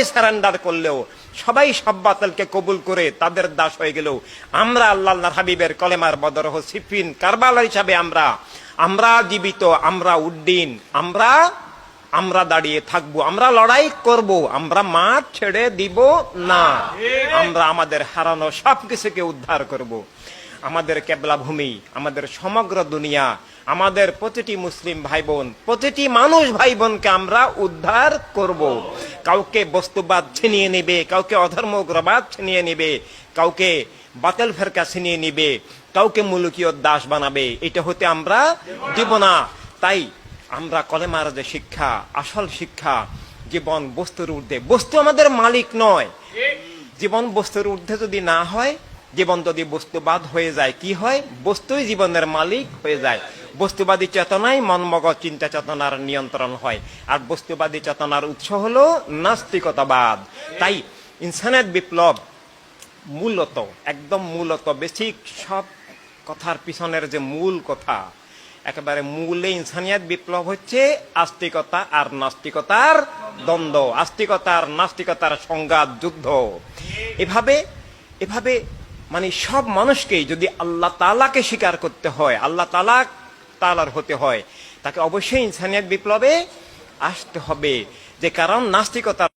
সবাই সারেন্ডার করলেও সবাই সব বাতিলকে কবুল করে তাদের দাস হয়ে গেলেও আমরা আল্লাহ হাবিবের কলেমার বদরহ সিফিন কারবালা হিসাবে আমরা আমরা জীবিত আমরা উড্ডিন আমরা আমরা দাঁড়িয়ে থাকব আমরা লড়াই করব আমরা মাঠ ছেড়ে দিব না। আমরা আমাদের হারানো সবকিছুকে উদ্ধার করব। আমাদের কেবলা ভূমি আমাদের সমগ্র দুনিয়া, আমাদের প্রতিটি মুসলিম ভাই বোন প্রতিটি মানুষ ভাই বোনকে আমরা উদ্ধার করব। কাউকে বস্তুবাদ ছিনিয়ে নেবে, কাউকে অধর্ম উগ্রবাদ ছিনিয়ে নেবে, কাউকে বাতেল ফেরকা ছিনিয়ে নিবে, কাউকে মুলুকীয় দাস বানাবে। এটা হতে আমরা দিব না। তাই আমরা কলেমার যে শিক্ষা, আসল শিক্ষা, জীবন বস্তুর ঊর্ধ্বে। বস্তু আমাদের মালিক নয়। জীবন বস্তুর ঊর্ধ্বে যদি না হয় জীবন যদি বস্তুবাদ হয়ে যায়। কি হয়? বস্তুই জীবনের মালিক হয়ে যায়। বস্তুবাদী চেতনাই মন মগজ চিন্তা চেতনার নিয়ন্ত্রণ হয়। আর বস্তুবাদী চেতনার উৎস হলো নাস্তিকতাবাদ। তাই ইনসানের বিপ্লব মূলত, একদম মূলত, বেসিক সব কথার পিছনের যে মূল কথা, একেবারে মূলে ইনসানিয়াত বিপ্লব হচ্ছে আস্তিকতা আর নাস্তিকতার দ্বন্দ্ব। আস্তিকতা আর নাস্তিকতার সংঘাত, যুদ্ধ। এভাবে এভাবে মানে সব মানুষকেই যদি আল্লাহ তালাকে স্বীকার করতে হয়, আল্লাহ তালাক তালার হতে হয়, তাকে অবশ্যই ইনসানিয়াত বিপ্লবে আসতে হবে। যে কারণ নাস্তিকতা